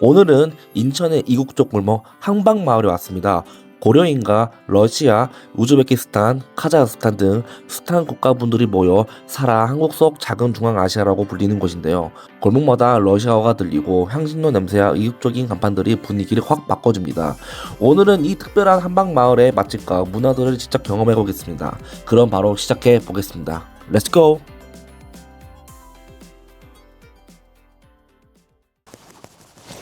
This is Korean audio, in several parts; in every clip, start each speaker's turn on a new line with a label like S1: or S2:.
S1: 오늘은 인천의 이국적 골목 항방마을에 왔습니다. 고려인과 러시아, 우즈베키스탄, 카자흐스탄 등 스탄 국가분들이 모여 살아 한국 속 작은 중앙아시아라고 불리는 곳인데요. 골목마다 러시아어가 들리고 향신료 냄새와 이국적인 간판들이 분위기를 확 바꿔줍니다. 오늘은 이 특별한 한방마을의 맛집과 문화들을 직접 경험해 보겠습니다. 그럼 바로 시작해 보겠습니다. 렛츠고!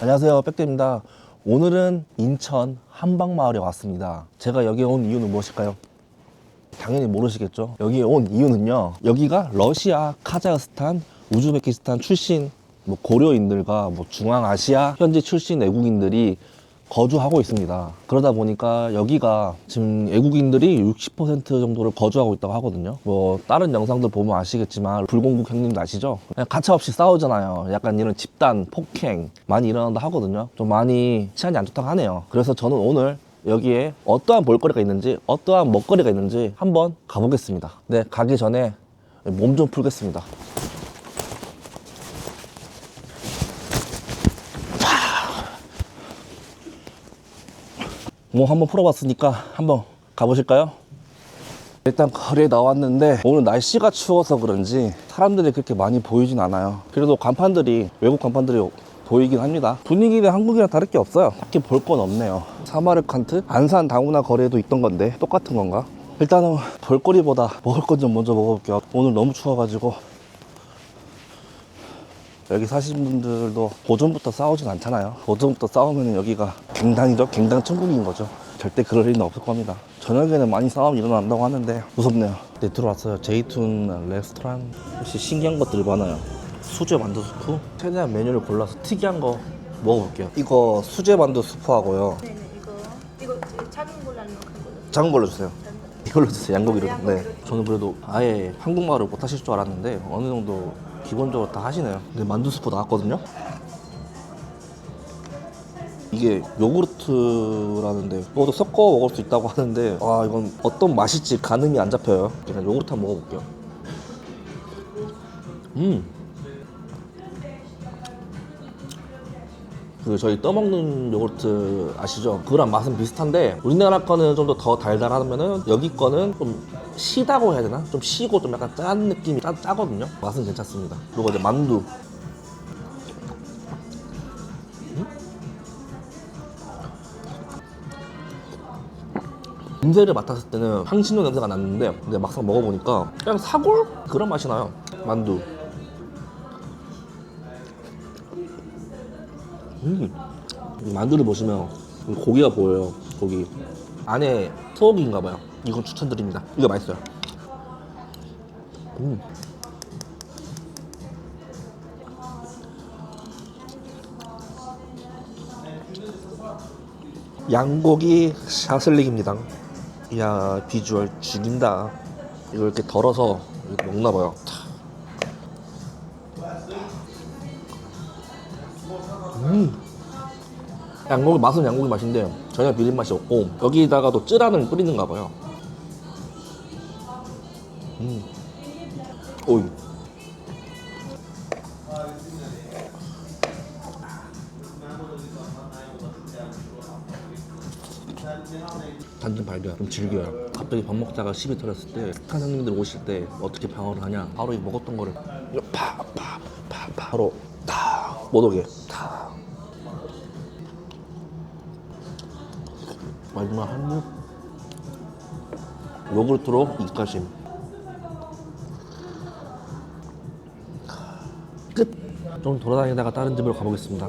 S1: 안녕하세요. 백대입니다. 오늘은 인천 한방마을에 왔습니다. 제가 여기에 온 이유는 무엇일까요? 당연히 모르시겠죠. 여기에 온 이유는요. 여기가 러시아, 카자흐스탄, 우즈베키스탄 출신 뭐 고려인들과 뭐 중앙아시아 현지 출신 외국인들이 거주하고 있습니다. 그러다 보니까 여기가 지금 외국인들이 60% 정도를 거주하고 있다고 하거든요. 뭐 다른 영상들 보면 아시겠지만 불공국 형님도 아시죠? 그냥 가차없이 싸우잖아요. 약간 이런 집단 폭행 많이 일어난다 하거든요. 좀 많이 치안이 안 좋다고 하네요. 그래서 저는 오늘 여기에 어떠한 볼거리가 있는지 어떠한 먹거리가 있는지 한번 가보겠습니다. 네, 가기 전에 몸 좀 풀겠습니다. 뭐 한번 풀어봤으니까 한번 가보실까요? 일단 거리에 나왔는데 오늘 날씨가 추워서 그런지 사람들이 그렇게 많이 보이진 않아요. 그래도 간판들이 외국 간판들이 보이긴 합니다. 분위기는 한국이랑 다를 게 없어요. 딱히 볼 건 없네요. 사마르칸트? 안산 다문화 거리에도 있던 건데 똑같은 건가? 일단은 볼거리보다 먹을 건 좀 먼저 먹어볼게요. 오늘 너무 추워가지고 여기 사시는 분들도 오전부터 싸우진 않잖아요. 오전부터 싸우면 여기가 갱단이죠. 갱단 천국인 거죠. 절대 그럴 일은 없을 겁니다. 저녁에는 많이 싸움이 일어난다고 하는데 무섭네요. 네, 들어왔어요. 제이툰 레스토랑. 혹시 신기한 것들이 많아요. 수제 만두 수프. 최대한 메뉴를 골라서 특이한 거 먹어볼게요. 이거 수제 만두 수프하고요.
S2: 네네 이거 이거 작은 걸로 아니면 큰 걸로?
S1: 작은 걸로 주세요. 이걸로 주세요. 양고기로. 네. 저는 그래도 아예 한국말을 못 하실 줄 알았는데 어느 정도 기본적으로 다 하시네요. 근데 만두 스프 나왔거든요. 이게 요구르트라는데 그것도 섞어 먹을 수 있다고 하는데 아 이건 어떤 맛일지 가늠이 안 잡혀요. 그냥 요구르트 한번 먹어볼게요. 음. 그 저희 떠먹는 요구르트 아시죠? 그거랑 맛은 비슷한데 우리나라 거는 좀 더 더 달달하면은 여기 거는 좀 시다고 해야 되나? 좀 시고 좀 약간 짠 느낌이 짜, 짜거든요. 맛은 괜찮습니다. 그리고 이제 만두. 음? 냄새를 맡았을 때는 향신료 냄새가 났는데 근데 막상 먹어보니까 그냥 사골 그런 맛이 나요. 만두. 음. 이 만두를 보시면 고기가 보여요. 고기 안에 소고기인가 봐요. 이건 추천드립니다. 이거 맛있어요. 음. 양고기 샤슬릭입니다. 이야 비주얼 죽인다. 이걸 이렇게 덜어서 이렇게 먹나 봐요. 양고기 맛은 양고기 맛인데 전혀 비린 맛이 없고 여기다가도 쯔란을 뿌리는가 봐요. 오이. 단전 발견 좀 즐겨요. 갑자기 밥 먹다가 시비 털었을 때 북한 형님들 오실 때 어떻게 방어를 하냐? 바로 이 먹었던 거를 파파파 바로 탁못 오게. 탁 마지막 한입? 요구르트로 입가심 끝! 좀 돌아다니다가 다른 집으로 가보겠습니다.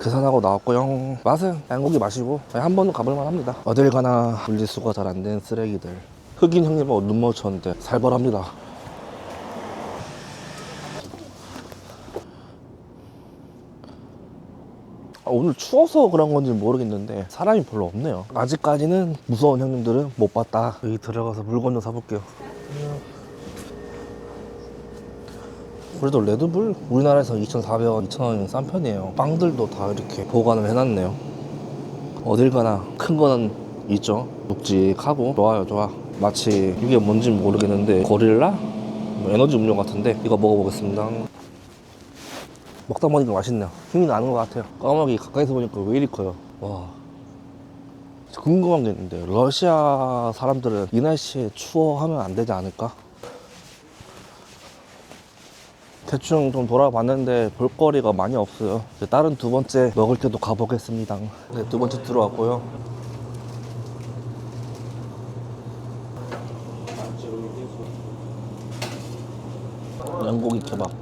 S1: 계산하고 나왔고요. 맛은 양고기 마시고 한 번은 가볼만 합니다. 어딜 가나 분리수거 잘 안 된 쓰레기들. 흑인 형님하고 눈 마주쳤는데 살벌합니다. 아, 오늘 추워서 그런 건지 모르겠는데 사람이 별로 없네요. 아직까지는 무서운 형님들은 못 봤다. 여기 들어가서 물건 좀 사볼게요 그래도 레드불 우리나라에서 2,400원, 2,000원이면 싼 편이에요 빵들도 다 이렇게 보관을 해놨네요 어딜 가나 큰 거는 있죠 묵직하고 좋아요 좋아 마치 이게 뭔지 모르겠는데 고릴라? 뭐 에너지 음료 같은데 이거 먹어보겠습니다 먹다 보니까 맛있네요. 힘이 나는 것 같아요. 까마귀 가까이서 보니까 왜 이리 커요? 와. 궁금한 게 있는데 러시아 사람들은 이 날씨에 추워하면 안 되지 않을까? 대충 좀 돌아봤는데 볼거리가 많이 없어요. 다른 두 번째 먹을 때도 가보겠습니다. 네, 두 번째 들어왔고요. 양고기 케밥.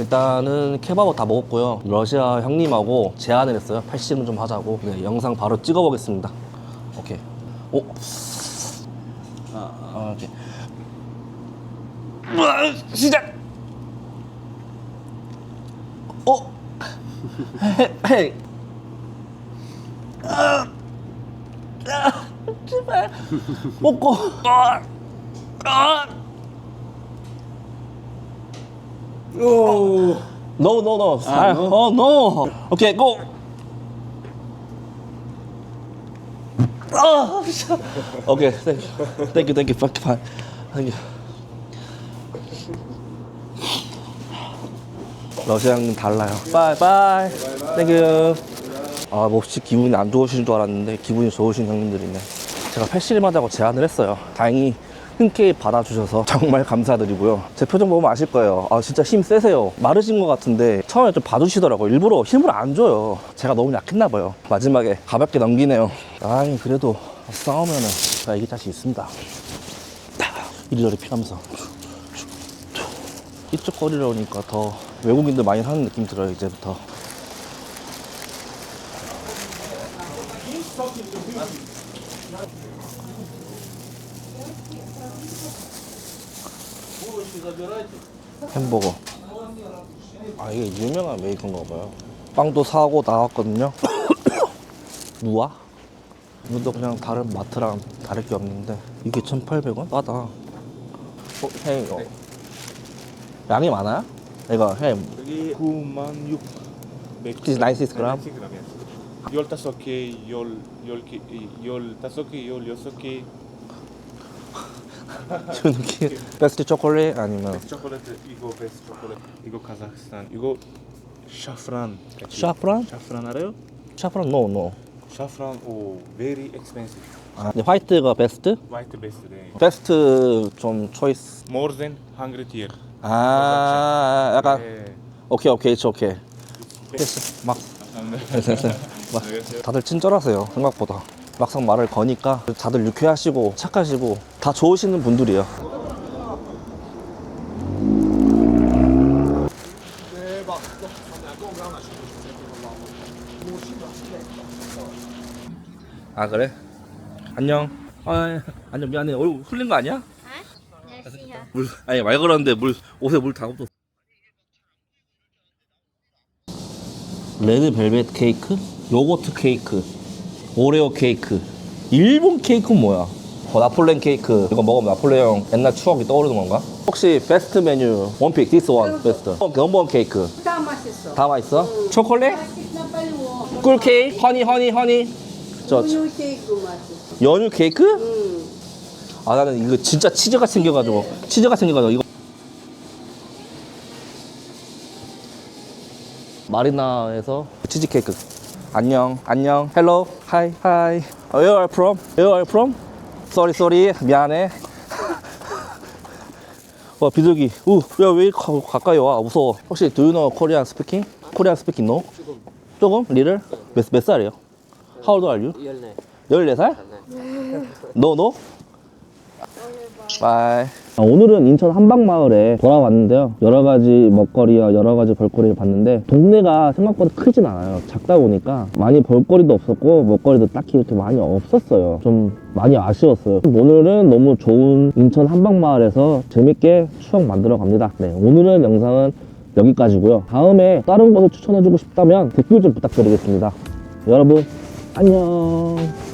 S1: 일단은 케밥을 다 먹었고요. 러시아 형님하고 제안을 했어요. 팔씨름 좀 하자고. 네, 영상 바로 찍어보겠습니다. 오케이. 오. 아, 오케이. 우와, 시작. 어. 아, 아, 제발. 먹고. 아, 아.
S3: 오.
S1: No, no, no.
S3: 아,
S1: 아,
S3: no?
S1: Oh, no. Okay, go. 아, 씨. okay, thank you. Thank you, thank you. Fuck, fine. Thank you. 러시아 형님 달라요. 바이 바이. 땡큐. 아, 몹시 기분이 안 좋으신 줄 알았는데 기분이 좋으신 형님들이네. 제가 하자고 제안을 했어요. 다행히 흔쾌히 받아주셔서 정말 감사드리고요. 제 표정 보면 아실 거예요. 아, 진짜 힘 세세요. 마르신 것 같은데 처음에 좀 봐주시더라고요. 일부러 힘을 안 줘요. 제가 너무 약했나 봐요. 마지막에 가볍게 넘기네요. 아니, 그래도 싸우면은 제가 이길 자신 있습니다. 이리저리 피하면서. 이쪽 거리로 오니까 더 외국인들 많이 사는 느낌 들어요, 이제부터. 햄버거. 아, 이게 유명한 메이커인가 봐요. 빵도 사고 나왔거든요. 누아? 이것도 그냥 다른 마트랑 다를 게 없는데 이게 1,800원? 싸다. 어, 햄 이거. 양이 많아요? 이거 햄.
S3: 여기 9만 6
S1: This is 96 gram?
S3: 열 다섯 개, 열, 열 개, 열 다섯 개, 열 여섯 개.
S1: 이렇게 베스트 초콜릿 아니면
S3: 초콜릿 이거 베스트 초콜릿. 이거 카자흐스탄. 이거 샤프란.
S1: 샤프란?
S3: 샤프란 알아요?
S1: 샤프란 노 노.
S3: 샤프란 오 very expensive.
S1: 아, 근데 화이트가 베스트?
S3: 화이트 베스트 네.
S1: 베스트 좀 초이스.
S3: More than 100 year.
S1: 아, 약간
S3: 네.
S1: 오케이 오케이 it's.
S3: 베스트.
S1: 막
S3: 감사합니다.
S1: 됐어, 됐어. 막 다들 친절하세요 생각보다. 막상 말을 거니까 다들 유쾌하시고 착하시고 다 좋으시는 분들이에요. 아 그래? 안녕. 아 안녕 미안해. 얼굴 흘린 거 아니야? 물 아니 말 걸었는데 물 옷에 물 다 묻었어. 레드 벨벳 케이크, 요거트 케이크, 오레오 케이크, 일본 케이크는 뭐야? 어, 나폴레옹 케이크 이거 먹으면 나폴레옹 옛날 추억이 떠오르는 건가? 혹시 베스트 메뉴 원픽 디스 원 베스트 넘버원 케이크
S4: 다 맛있어.
S1: 다 맛있어? 초콜릿?
S4: 맛있나 빨리 와.
S1: 꿀 케이크? 허니 허니 허니 저 저-
S4: 우유 케이크 맛있어.
S1: 연유 케이크?
S4: 응.
S1: 아 나는 이거 진짜 치즈가 생겨가지고 치즈가 생겨가지고 이거 마리나에서 치즈 케이크 안녕 안녕 헬로 하이 하이 Where are you from? Where are you from? Sorry sorry 미안해 와 비둘기 우야왜 이렇게 가- 가까이 와 무서워 혹시 Do you know Korean speaking? Korean speaking no? 조금? 리를? 몇, 몇 살이에요? How old are you? 14살? No no? 바이. 아, 오늘은 인천 한방마을에 돌아왔는데요. 여러 가지 먹거리와 여러 가지 볼거리를 봤는데 동네가 생각보다 크진 않아요. 작다 보니까 많이 볼거리도 없었고 먹거리도 딱히 이렇게 많이 없었어요. 좀 많이 아쉬웠어요. 오늘은 너무 좋은 인천 한방마을에서 재밌게 추억 만들어 갑니다. 네, 오늘은 영상은 여기까지고요. 다음에 다른 곳을 추천해주고 싶다면 댓글 좀 부탁드리겠습니다. 여러분 안녕.